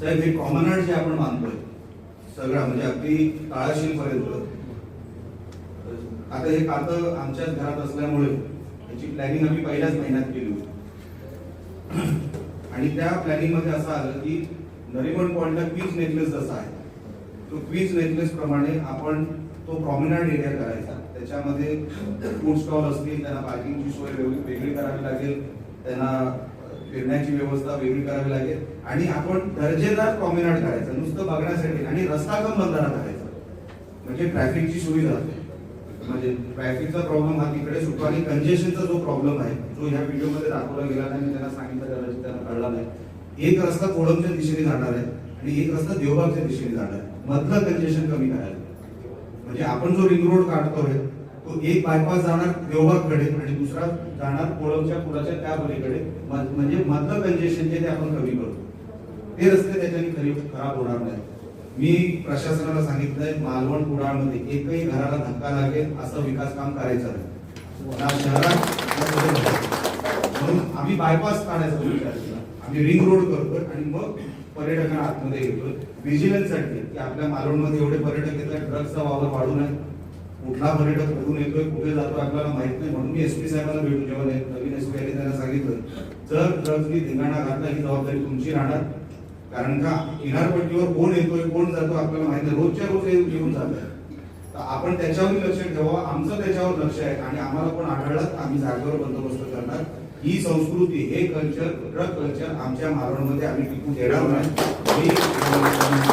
साहेब हे common art जे आपण मानतोय सगळं म्हणजे अगदी तळाशील पर्यंत आता हे खातं आमच्याच घरात असल्यामुळे याची प्लॅनिंग आम्ही पहिल्याच महिन्यात केली होती. आणि त्या प्लॅनिंगमध्ये असं आलं की नरिमन पॉइंटला क्वीज नेकलेस जसा आहे तो क्वीज नेकलेस प्रमाणे आपण तो प्रॉमिनंट एरिया करायचा. त्याच्यामध्ये फूड स्टॉल असतील त्यांना पार्किंगची सोय वेगळी करावी लागेल त्यांना फिरण्याची व्यवस्था वेगळी करावी लागेल. आणि आपण दर्जेदार प्रॉमिनाट करायचं नुसतं बघण्यासाठी आणि रस्ता कम बंधारा करायचा म्हणजे ट्रॅफिकची सुविधा. म्हणजे ट्रॅफिकचा प्रॉब्लेम हा तिकडे सुटतो आणि कंजेशनचा जो प्रॉब्लेम आहे जो ह्या व्हिडिओमध्ये दाखवला गेला नाही मी त्यांना सांगितलं कदाचित त्यांना कळला नाही. एक रस्ता कोळमच्या दिशेने जाणार आहे आणि एक रस्ता देवबागच्या दिशेने जाणार आहे. मधलं कंजेशन कमी करायला. म्हणजे आपण जो रिंग रोड काढतोय तो एक बायपास जाणार देवबागकडे आणि दुसरा जाणार कोळमच्या पुलाच्या त्या पलीकडे म्हणजे मधलं कंजेशन जे ते आपण कमी करतो ते रस्ते त्याच्याने खरी खराब होणार नाही मी प्रशासनाला सांगितलंय मालवण कुडाळमध्ये एकही घराला धक्का लागेल असं विकास काम करायचं नाही. ना शहरात म्हणून आम्ही बायपास काढायचा विचार केला. आम्ही रिंग रोड करतोय आणि मग पर्यटकांना आतमध्ये घेतोय. व्हिजिलन्ससाठी की आपल्या मालवणमध्ये एवढे पर्यटक येतात ड्रग्सचा वावर वाढू नये. कुठला पर्यटक कुठून येतोय कुठे जातोय आपल्याला माहीत नाही. म्हणून मी एसपी साहेबांना भेटून जेव्हा ने- नवीन एसपी आले त्यांना सांगितलं जर ड्रग्जनी धिंगाणा घातला ही जबाबदारी तुमची राहणार. कारण का? किनारपट्टीवर कोण येतोय कोण जातो आपल्याला माहीत नाही. रोजच्या रोज येऊन जात तर आपण त्याच्यावर लक्ष ठेवा. आमचं त्याच्यावर लक्ष आहे. आणि आम्हाला पण आढळलं तर आम्ही जागेवर बंदोबस्त करणार. ही संस्कृती हे कल्चर ड्रग कल्चर आमच्या मालवणमध्ये आम्ही टिकून देणार नाही.